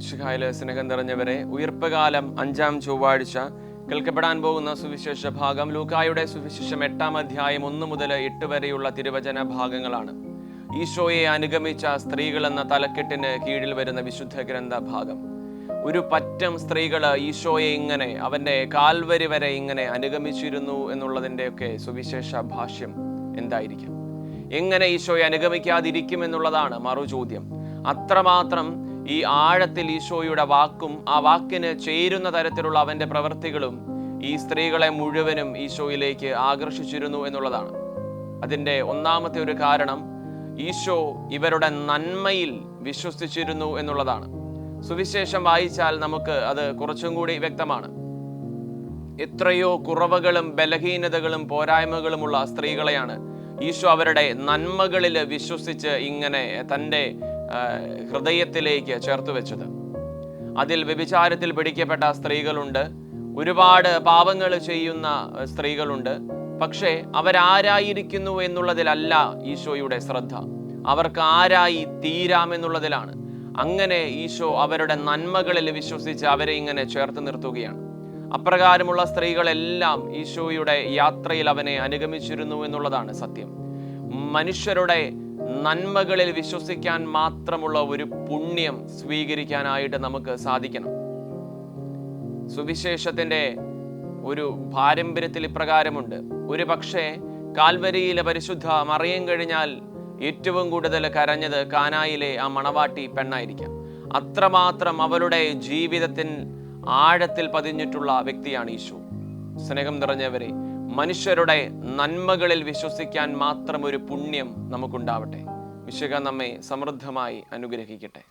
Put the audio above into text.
ശിഖായിലെ സ്നേഹം നിറഞ്ഞവരെ ഉയർപ്പകാലം അഞ്ചാം ചൊവ്വാഴ്ച കേൾക്കപ്പെടാൻ പോകുന്ന സുവിശേഷ ഭാഗം ലൂക്കായുടെ സുവിശേഷം എട്ടാം അധ്യായം ഒന്ന് മുതൽ എട്ട് വരെയുള്ള തിരുവചന ഭാഗങ്ങളാണ്. ഈശോയെ അനുഗമിച്ച സ്ത്രീകൾ എന്ന തലക്കെട്ടിന് കീഴിൽ വരുന്ന വിശുദ്ധ ഗ്രന്ഥ ഭാഗം ഒരു പറ്റം സ്ത്രീകൾ ഈശോയെ ഇങ്ങനെ അവന്റെ കാൽവരി വരെ ഇങ്ങനെ അനുഗമിച്ചിരുന്നു എന്നുള്ളതിന്റെയൊക്കെ സുവിശേഷ ഭാഷ്യം എന്തായിരിക്കും? എങ്ങനെ ഈശോയെ അനുഗമിക്കാതിരിക്കും എന്നുള്ളതാണ് മറു ചോദ്യം അത്രമാത്രം ഈ ആഴത്തിൽ ഈശോയുടെ വാക്കും ആ വാക്കിന് ചേരുന്ന തരത്തിലുള്ള അവന്റെ പ്രവൃത്തികളും ഈ സ്ത്രീകളെ മുഴുവനും ഈശോയിലേക്ക് ആകർഷിച്ചിരുന്നു എന്നുള്ളതാണ്. അതിന്റെ ഒന്നാമത്തെ ഒരു കാരണം ഈശോ ഇവരുടെ നന്മയിൽ വിശ്വസിച്ചിരുന്നു എന്നുള്ളതാണ്. സുവിശേഷം വായിച്ചാൽ നമുക്ക് അത് കുറച്ചും കൂടി വ്യക്തമാണ്. എത്രയോ കുറവുകളും ബലഹീനതകളും പോരായ്മകളുമുള്ള സ്ത്രീകളെയാണ് ഈശോ അവരുടെ നന്മകളിൽ വിശ്വസിച്ച് ഇങ്ങനെ തന്റെ ഹൃദയത്തിലേക്ക് ചേർത്ത് വെച്ചത്. അതിൽ വ്യഭിചാരത്തിൽ പിടിക്കപ്പെട്ട സ്ത്രീകളുണ്ട്. ഒരുപാട് പാപങ്ങൾ ചെയ്യുന്ന സ്ത്രീകളുണ്ട്. പക്ഷേ അവരാരായിരിക്കുന്നു എന്നുള്ളതിലല്ല ഈശോയുടെ ശ്രദ്ധ. അവർക്ക് ആരായി തീരാമെന്നുള്ളതിലാണ് അങ്ങനെ ഈശോ അവരുടെ നന്മകളിൽ വിശ്വസിച്ച് അവരെ ഇങ്ങനെ ചേർത്ത് നിർത്തുകയാണ്. അപ്രകാരമുള്ള സ്ത്രീകളെല്ലാം ഈശോയുടെ യാത്രയിൽ അവനെ അനുഗമിച്ചിരുന്നു എന്നുള്ളതാണ് സത്യം. മനുഷ്യരുടെ നന്മകളിൽ വിശ്വസിക്കാൻ മാത്രമുള്ള ഒരു പുണ്യം സ്വീകരിക്കാനായിട്ട് നമുക്ക് സാധിക്കണം. സുവിശേഷത്തിന്റെ ഒരു പാരമ്പര്യത്തിൽ ഇപ്രകാരമുണ്ട്. ഒരു പക്ഷേ കാൽവരിയിലെ പരിശുദ്ധ മറിയം കഴിഞ്ഞാൽ ഏറ്റവും കൂടുതൽ കരഞ്ഞത് കാനായിലെ ആ മണവാട്ടി പെണ്ണായിരിക്കാം. അത്രമാത്രം അവളുടെ ജീവിതത്തിൽ ആഴത്തിൽ പതിഞ്ഞിട്ടുള്ള വ്യക്തിയാണ് ഈശോ സ്നേഹം നിറഞ്ഞവരെ മനുഷ്യരുടെ നന്മകളിൽ വിശ്വസിക്കാൻ മാത്രം ഒരു പുണ്യം നമുക്കുണ്ടാവട്ടെ. വിശുക നമ്മെ സമൃദ്ധമായി അനുഗ്രഹിക്കട്ടെ.